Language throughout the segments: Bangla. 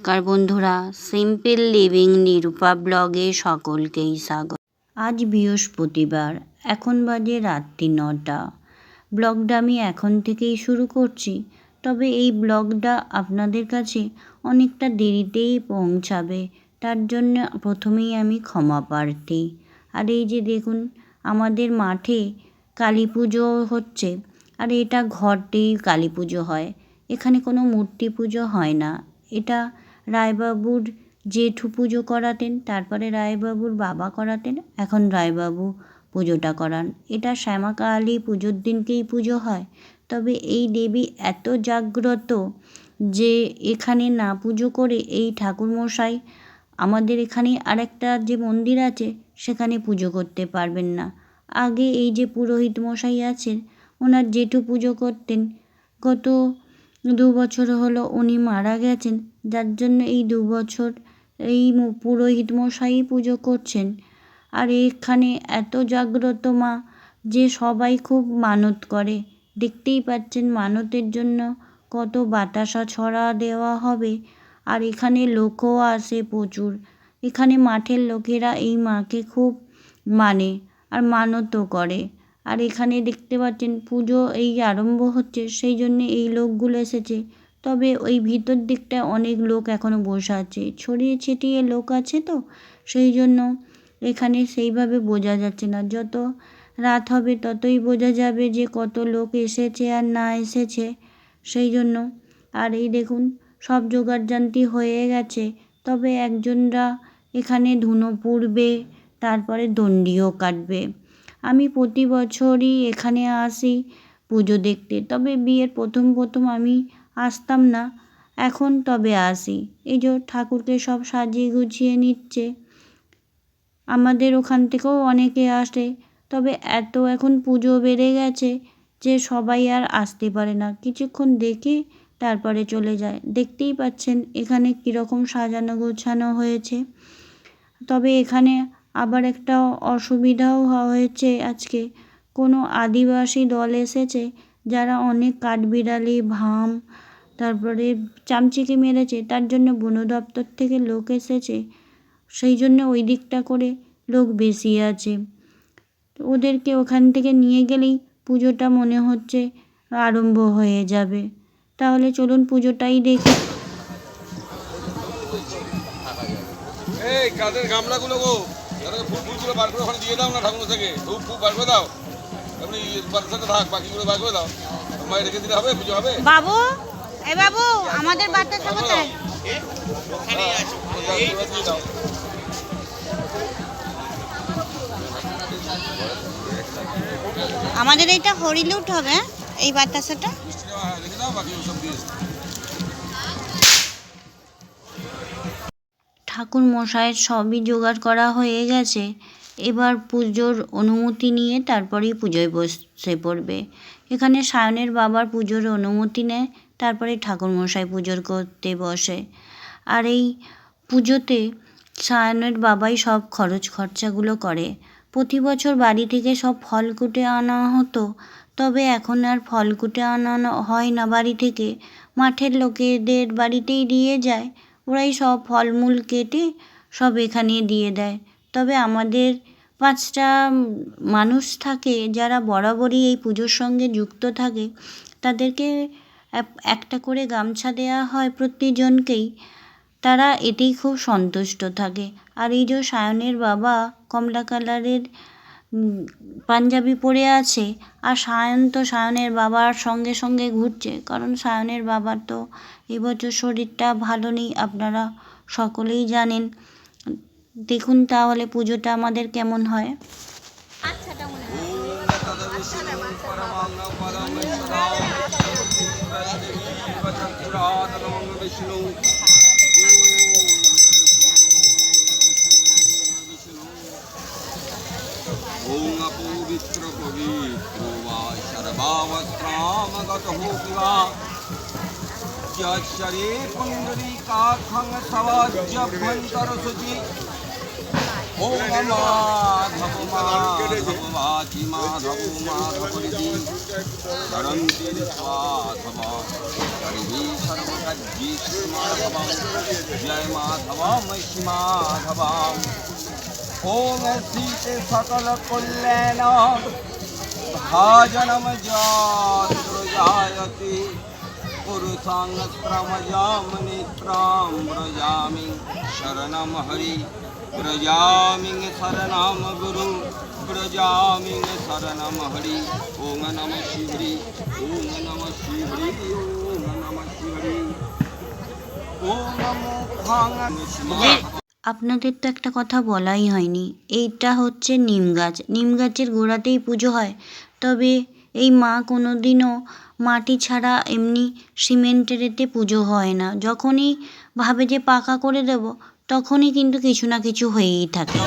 নমস্কার বন্ধুরা, সিম্পল লিভিং নিরূপা ব্লগে সকলকেই স্বাগত। আজ বৃহস্পতিবার, এখন বাজে রাত্রি নটা। ব্লগটা আমি এখন থেকেই শুরু করছি, তবে এই ব্লগটা আপনাদের কাছে অনেকটা দেরিতেই পৌঁছাবে, তার জন্য প্রথমেই আমি ক্ষমা প্রার্থী। আর এই যে দেখুন, আমাদের মাঠে কালী পুজো হচ্ছে, আর এটা ঘরটেই কালী পুজো হয়, এখানে কোনো মূর্তি পুজো হয় না। এটা রায়বাবুর জেঠু পুজো করাতেন, তারপরে রায়বাবুর বাবা করাতেন, এখন রায়বাবু পুজোটা করান। এটা শ্যামা কালী পুজোর দিনকেই পুজো হয়। তবে এই দেবী এত জাগ্রত যে এখানে না পুজো করে এই ঠাকুরমশাই আমাদের এখানে আরেকটা যে মন্দির আছে, সেখানে পুজো করতে পারবেন না। আগে এই যে পুরোহিত মশাই আছেন, ওনার জেঠু পুজো করতেন। গত দু বছর হলো উনি মারা গেছেন যার জন্য এই দু বছর এই পুরোহিত মশাই পুজো করছেন। আর এখানে এত জাগ্রত মা যে সবাই খুব মানত করে। দেখতেই পাচ্ছেন মানতের জন্য কত বাতাসা ছড়া দেওয়া হবে। আর এখানে লোকও আসে প্রচুর। এখানে মাঠের লোকেরা এই মাকে খুব মানে আর মানতও করে। আর এখানে দেখতে পাচ্ছেন পুজো এই আরম্ভ হচ্ছে, সেই জন্যে এই লোকগুলো এসেছে। তবে ওই ভিতর দিকটায় অনেক লোক এখনও বসে আছে। ছড়িয়ে ছিটিয়ে লোক আছে তো? সেই জন্য এখানে সেইভাবে বোঝা যাচ্ছে না। যত রাত হবে ততই বোঝা যাবে যে কত লোক এসেছে আর না এসেছে। সেই জন্য আর এই দেখুন, সব জোগাড় জোগাড়যান্তি হয়ে গেছে। তবে একজনরা এখানে ধুনো পুড়বে, তারপরে দণ্ডিও কাটবে। আমি প্রতি বছরই এখানে আসি পুজো দেখতে। তবে বিয়ের প্রথম প্রথম আমি আসতাম না। এখন তবে আসি। এই যে ঠাকুরকে সব সাজিয়ে গুছিয়ে নিচ্ছে। আমাদের ওখান থেকেও অনেকে আসে। তবে এত এখন পুজো বেড়ে গেছে যে সবাই আর আসতে পারে না। কিছুক্ষণ দেখে তারপরে চলে যায়। দেখতেই পাচ্ছেন এখানে কীরকম সাজানো গোছানো হয়েছে। তবে এখানে আবার একটা অসুবিধাও হয়েছে আজকে। কোনো আদিবাসী দল এসেছে যারা অনেক কাঠবিড়ালি, ভাম, তারপরে চামচিকে মেরেছে, তার জন্য বন দপ্তর থেকে লোক এসেছে। সেই জন্য ওই দিকটা করে লোক বেশি আছে। ওদেরকে ওখান থেকে নিয়ে গেলেই পুজোটা মনে হচ্ছে আরম্ভ হয়ে যাবে। তাহলে চলুন পুজোটাই দেখি। এই, কাদের গামলাগুলো গো? ফুলগুলো বার করে ওখানে দিয়ে দাও না ঠাকুর থেকে ধূপ ফুপ বার করে দাও। বাবু এ বাবু আমাদের বাচ্চাটা কোথায়? দিয়ে আমাদের এইটা হরিলুট হবে হ্যাঁ? এই বাতাসাটা। হ্যাঁ ঠাকুর মশাইয়ের সবই জোগাড় করা হয়ে গেছে। এবার পুজোর অনুমতি নিয়ে তারপরেই পুজোয় বসে পড়বে। এখানে সায়নের বাবার পুজোর অনুমতি নেয়, তারপরে ঠাকুর মশাই পুজোর করতে বসে। আর এই পুজোতে সায়নের বাবাই সব খরচ খরচাগুলো করে। প্রতি বছর বাড়ি থেকে সব ফল কুটে আনা হতো, তবে এখন আর ফল কুটে আনানো হয় না বাড়ি থেকে। মাঠের লোকেদের বাড়িতেই দিয়ে যায়, ওরাই সব ফলমূল কেটে সব এখানে দিয়ে দেয়। তবে আমাদের পাঁচটা মানুষ থাকে যারা বরাবরই এই পুজোর সঙ্গে যুক্ত থাকে, তাদেরকে একটা করে গামছা দেওয়া হয় প্রতিজনকেই। তারা এতেই খুব সন্তুষ্ট থাকে। আর এই যে সায়নের বাবা কমলা কালারের পাঞ্জাবি পরে আছে, আর সায়ন তো সায়নের বাবার সঙ্গে সঙ্গে ঘুরছে, কারণ সায়নের বাবার তো এবছর শরীরটা ভালো নেই, আপনারা সকলেই জানেন। দেখুন তাহলে পুজোটা আমাদের কেমন হয়। পবিত্র পবিত্র কাঞ্জ ভন্তর সুচি জয় মাধব মহি মাধব ওম শ্রীতে সকল কল্যাণ ভাজনম জায়তি পুরুষাঙ্গম যাম নিত্রাম ব্রজামি শরণম হরি जाति पुरुषाङ्गत्रमजां नेत्रां व्रजामि शरणं हरि व्रजामि शरणं गुरु व्रजामि शरणं हरि ॐ नमः शिवरि ॐ नमः शिवरि ॐ नमः शिवरि ॐ नमो खाङ् আপনাদের তো একটা কথা বলাই হয়নি এইটা হচ্ছে নিম গাছ নিম গাছের গোড়াতেই পুজো হয় তবে এই মা কোনো দিনও মাটি ছাড়া এমনি সিমেন্টের এতে পুজো হয় না যখনই ভাবে যে পাকা করে দেব তখনই কিন্তু কিছু না কিছু হয়েই থাকে।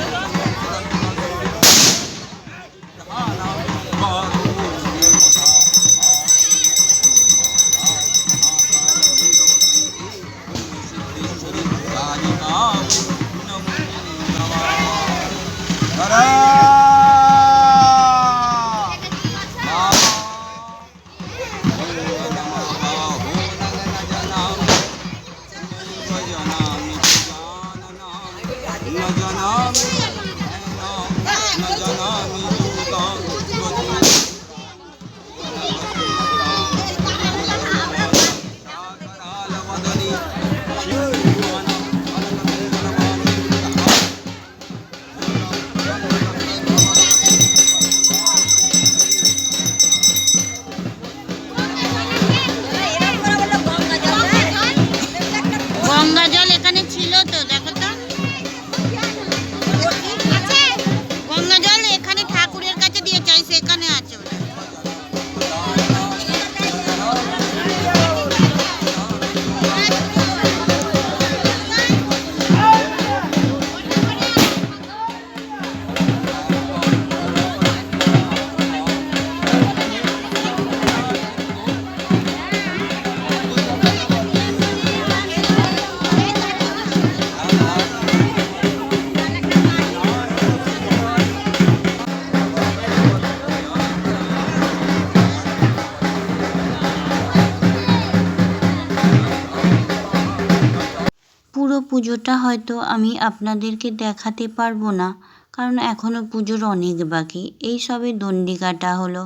পুজোটা হয়তো আমি আপনাদেরকে দেখাতে পারব না, কারণ এখনও পুজোর অনেক বাকি। এই সবে দণ্ডি কাটা হলো,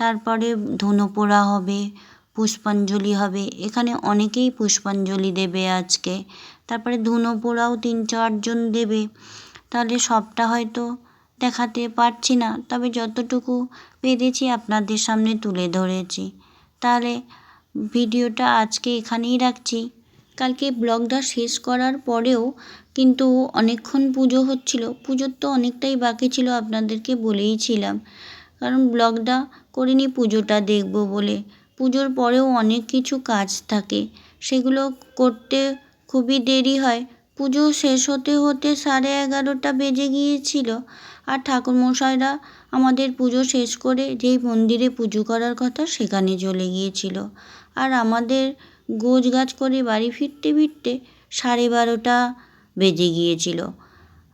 তারপরে ধুনো পোড়া হবে, পুষ্পাঞ্জলি হবে, এখানে অনেকেই পুষ্পাঞ্জলি দেবে আজকে। তারপরে ধুনো পোড়াও তিন চারজন দেবে, তাহলে সবটা হয়তো দেখাতে পারছি না, তবে যতটুকু পেরেছি আপনাদের সামনে তুলে ধরেছি। তাহলে ভিডিওটা আজকে এখানেই রাখছি। কালকে ব্লগটা শেষ করার পরেও কিন্তু অনেকক্ষণ পুজো হচ্ছিল। পুজোর তো অনেকটাই বাকি ছিল আপনাদেরকে বলেইছিলাম কারণ ব্লগটা করিনি, পুজোটা দেখব বলে। পুজোর পরেও অনেক কিছু কাজ থাকে। সেগুলো করতে খুবই দেরি হয়। পুজো শেষ হতে হতে সাড়ে এগারোটা বেজে গিয়েছিল। আর ঠাকুরমশাইরা আমাদের পুজো শেষ করে যেই মন্দিরে পুজো করার কথা সেখানে চলে গিয়েছিল। আর আমাদের গোছ গাছ করে বাড়ি ফিরতে ফিরতে সাড়ে বারোটা বেজে গিয়েছিল।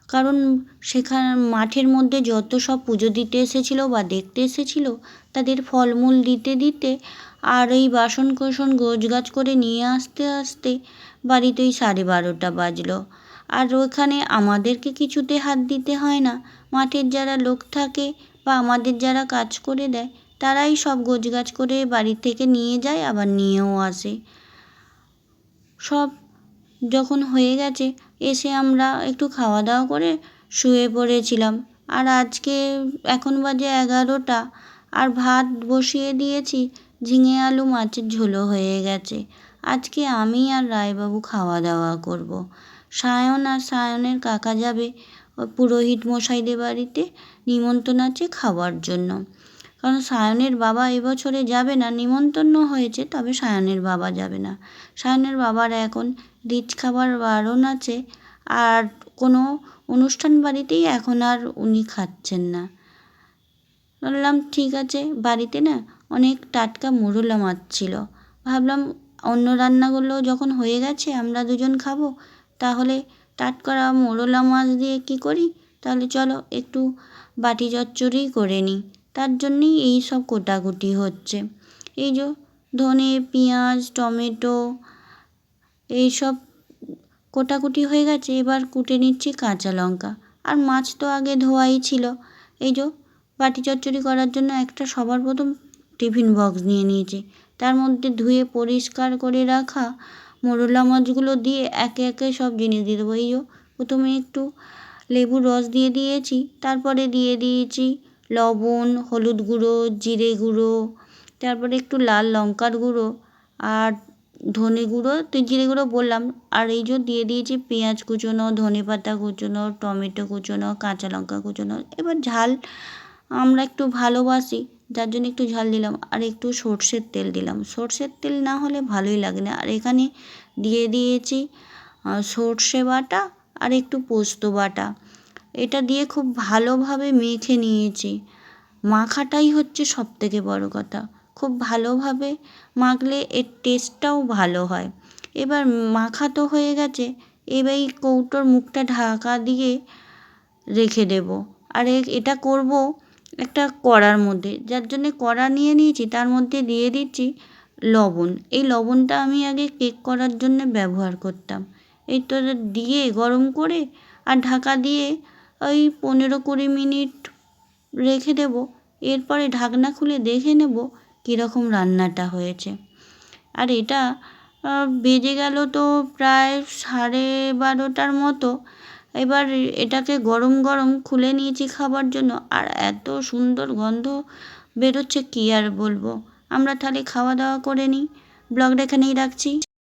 কারণ সেখানে মাঠের মধ্যে যত সব পুজো দিতে এসেছিল বা দেখতে এসেছিল, তাদের ফলমূল দিতে দিতে আর এই বাসন কোসন গোছ গাছ করে নিয়ে আসতে আসতে বাড়িতেই সাড়ে বারোটা বাজলো। আর ওখানে আমাদেরকে কিছুতে হাত দিতে হয় না। মাঠের যারা লোক থাকে বা আমাদের যারা কাজ করে দেয়, তারাই সব গোছ গাছ করে বাড়ি থেকে নিয়ে যায়, আবার নিয়েও আসে। সব যখন হয়ে গেছে, এসে আমরা একটু খাওয়া দাওয়া করে শুয়ে পড়েছিলাম। আর আজকে এখন বাজে এগারোটা, আর ভাত বসিয়ে দিয়েছি, ঝিঙে আলু মাছের ঝোলও হয়ে গেছে। আজকে আমি আর রায়বাবু খাওয়া দাওয়া করব। সায়ন আর সায়নের কাকা যাবে, পুরোহিত মশাইদের বাড়িতে নিমন্ত্রণ আছে খাওয়ার জন্য। কারণ সায়নের বাবা এবছরে যাবে না নিমন্ত্রণ হয়েছে, তবে সায়নের বাবা যাবে না। সায়নের বাবার এখন রিচ খাবার বারণ আছে আর কোনো অনুষ্ঠান বাড়িতেই এখন আর উনি খাচ্ছেন না। বললাম, ঠিক আছে, বাড়িতে না অনেক টাটকা মোরলা মাছ ছিল। ভাবলাম অন্য রান্নাগুলো যখন হয়ে গেছে আমরা দুজন খাব, তাহলে টাটকা মোরলা মাছ দিয়ে কী করি? তাহলে চলো একটু বাটি চচ্চড়ি করে নিই। তার জন্যেই এই সব কোটাকুটি হচ্ছে। এই যে ধনে, পেঁয়াজ, টমেটো, এই সব কোটাকুটি হয়ে গেছে, এবার কুটে নিচ্ছি কাঁচা লঙ্কা। আর মাছ তো আগে ধোয়াই ছিল। এই যে বাটি চচ্চড়ি করার জন্য একটা সবার প্রথম টিফিন বক্স নিয়ে নিয়েছি। তার মধ্যে ধুয়ে পরিষ্কার করে রাখা মোরলা মাছগুলো দিয়ে একে একে সব জিনিস দিয়ে দেবো। এই যে প্রথমে একটু লেবুর রস দিয়ে দিয়েছি, তারপরে দিয়ে দিয়েছি লবণ, হলুদ গুঁড়ো, জিরে গুঁড়ো, তারপরে একটু লাল লঙ্কার গুঁড়ো আর ধনে গুঁড়ো। তো জিরে গুঁড়ো বললাম। আর এই যে দিয়ে দিয়েছি পেঁয়াজ কুচোনো, ধনে পাতা কুচোনো, টমেটো কুচোনো, কাঁচা লঙ্কা কুচোনো। এবার ঝাল আমরা একটু ভালোবাসি, যার জন্য একটু ঝাল দিলাম। আর একটু সর্ষের তেল দিলাম। সর্ষের তেল না হলে ভালোই লাগে না। আর এখানে দিয়ে দিয়েছি সর্ষে বাটা আর একটু পোস্ত বাটা। এটা দিয়ে খুব ভালোভাবে মেখে নিয়েছি। মাখাটাই হচ্ছে সব থেকে বড়ো কথা। খুব ভালোভাবে মাখলে এর টেস্টটাও ভালো হয়। এবার মাখা তো হয়ে গেছে, এবার এই কৌটোর মুখটা ঢাকা দিয়ে রেখে দেব। আর এটা করব একটা কড়ার মধ্যে। যার জন্যে কড়া নিয়ে নিয়েছি, তার মধ্যে দিয়ে দিচ্ছি লবণ। এই লবণটা আমি আগে কেক করার জন্য ব্যবহার করতাম। এই তো দিয়ে গরম করে আর ঢাকা দিয়ে ওই পনেরো কুড়ি মিনিট রেখে দেবো। এরপরে ঢাকনা খুলে দেখে নেব কীরকম রান্নাটা হয়েছে। আর এটা বেজে গেল তো প্রায় সাড়ে বারোটার মতো। এবার এটাকে গরম গরম খুলে নিয়েছি খাবার জন্য। আর এত সুন্দর গন্ধ বেরোচ্ছে, কী আর বলব। আমরা তাহলে খাওয়া দাওয়া করে নিই। ব্লগটা এখানেই রাখছি।